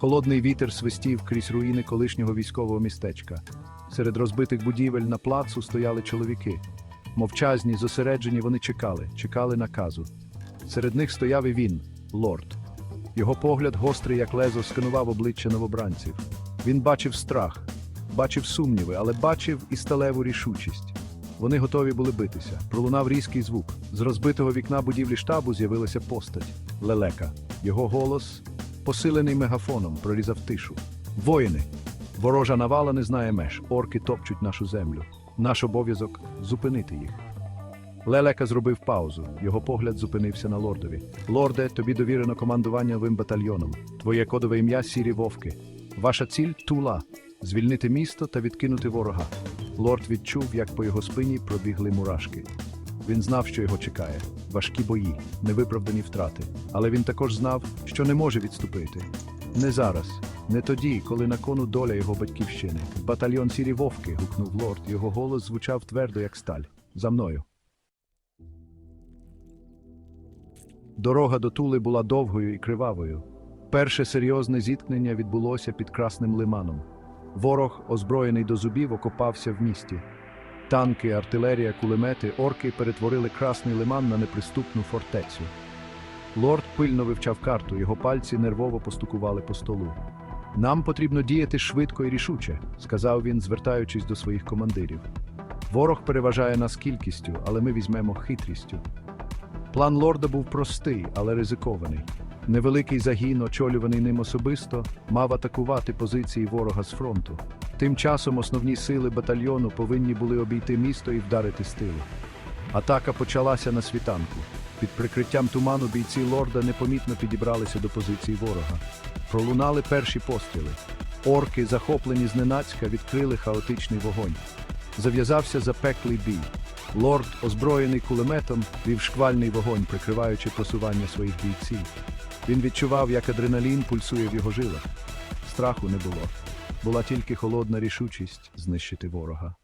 Холодний вітер свистів крізь руїни колишнього військового містечка. Серед розбитих будівель на плацу стояли чоловіки. Мовчазні, зосереджені, вони чекали, чекали наказу. Серед них стояв і він, лорд. Його погляд, гострий, як лезо, сканував обличчя новобранців. Він бачив страх, бачив сумніви, але бачив і сталеву рішучість. Вони готові були битися. Пролунав різкий звук. З розбитого вікна будівлі штабу з'явилася постать лелека. Його голос, посилений мегафоном, прорізав тишу. Воїни! Ворожа навала не знає меж. Орки топчуть нашу землю. Наш обов'язок зупинити їх. Лелека зробив паузу. Його погляд зупинився на лордові. Лорде, тобі довірено командування новим батальйоном. Твоє кодове ім'я сірі вовки. Ваша ціль тула звільнити місто та відкинути ворога. Лорд відчув, як по його спині пробігли мурашки. Він знав, що його чекає важкі бої, невиправдані втрати. Але він також знав, що не може відступити. Не зараз, не тоді, коли на кону доля його батьківщини. Батальйон сірі вовки. гукнув лорд. Його голос звучав твердо, як сталь. За мною. Дорога до Тули була довгою і кривавою. Перше серйозне зіткнення відбулося під Красним лиманом. Ворог, озброєний до зубів, окопався в місті. Танки, артилерія, кулемети, орки перетворили Красний лиман на неприступну фортецю. Лорд пильно вивчав карту, його пальці нервово постукували по столу. Нам потрібно діяти швидко і рішуче, сказав він, звертаючись до своїх командирів. Ворог переважає нас кількістю, але ми візьмемо хитрістю. План лорда був простий, але ризикований. Невеликий загін, очолюваний ним особисто, мав атакувати позиції ворога з фронту. Тим часом основні сили батальйону повинні були обійти місто і вдарити з тилу. Атака почалася на світанку. Під прикриттям туману бійці лорда непомітно підібралися до позицій ворога. Пролунали перші постріли. Орки, захоплені зненацька, відкрили хаотичний вогонь. Зав'язався запеклий бій. Лорд, озброєний кулеметом, вів шквальний вогонь, прикриваючи просування своїх бійців. Він відчував, як адреналін пульсує в його жилах. Страху не було. Була тільки холодна рішучість знищити ворога.